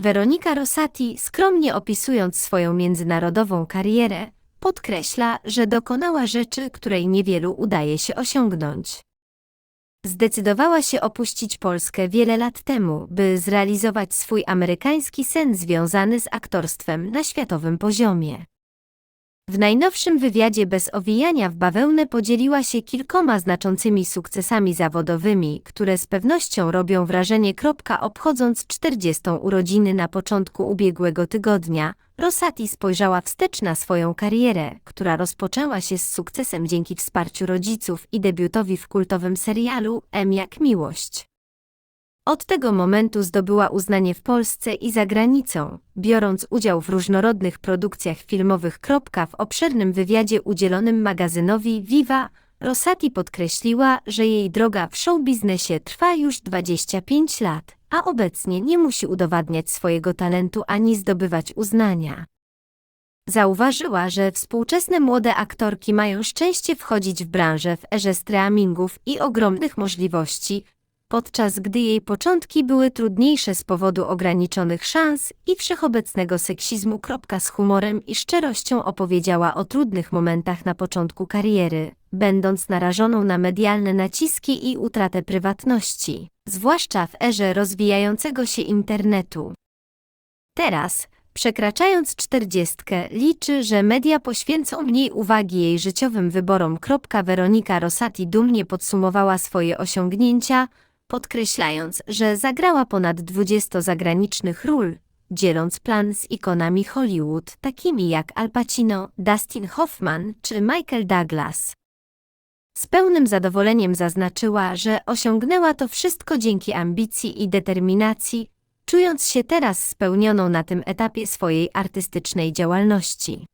Weronika Rosati, skromnie opisując swoją międzynarodową karierę, podkreśla, że dokonała rzeczy, której niewielu udaje się osiągnąć. Zdecydowała się opuścić Polskę wiele lat temu, by zrealizować swój amerykański sen związany z aktorstwem na światowym poziomie. W najnowszym wywiadzie bez owijania w bawełnę podzieliła się kilkoma znaczącymi sukcesami zawodowymi, które z pewnością robią wrażenie. Obchodząc 40. urodziny na początku ubiegłego tygodnia, Rosati spojrzała wstecz na swoją karierę, która rozpoczęła się z sukcesem dzięki wsparciu rodziców i debiutowi w kultowym serialu M jak miłość. Od tego momentu zdobyła uznanie w Polsce i za granicą, biorąc udział w różnorodnych produkcjach filmowych. W obszernym wywiadzie udzielonym magazynowi Viva, Rosati podkreśliła, że jej droga w showbiznesie trwa już 25 lat, a obecnie nie musi udowadniać swojego talentu ani zdobywać uznania. Zauważyła, że współczesne młode aktorki mają szczęście wchodzić w branżę w erze streamingów i ogromnych możliwości, podczas gdy jej początki były trudniejsze z powodu ograniczonych szans i wszechobecnego seksizmu. Z humorem i szczerością opowiedziała o trudnych momentach na początku kariery, będąc narażoną na medialne naciski i utratę prywatności, zwłaszcza w erze rozwijającego się internetu. Teraz, przekraczając czterdziestkę, liczy, że media poświęcą mniej uwagi jej życiowym wyborom. Weronika Rosati dumnie podsumowała swoje osiągnięcia, podkreślając, że zagrała ponad 20 zagranicznych ról, dzieląc plan z ikonami Hollywood, takimi jak Al Pacino, Dustin Hoffman czy Michael Douglas. Z pełnym zadowoleniem zaznaczyła, że osiągnęła to wszystko dzięki ambicji i determinacji, czując się teraz spełnioną na tym etapie swojej artystycznej działalności.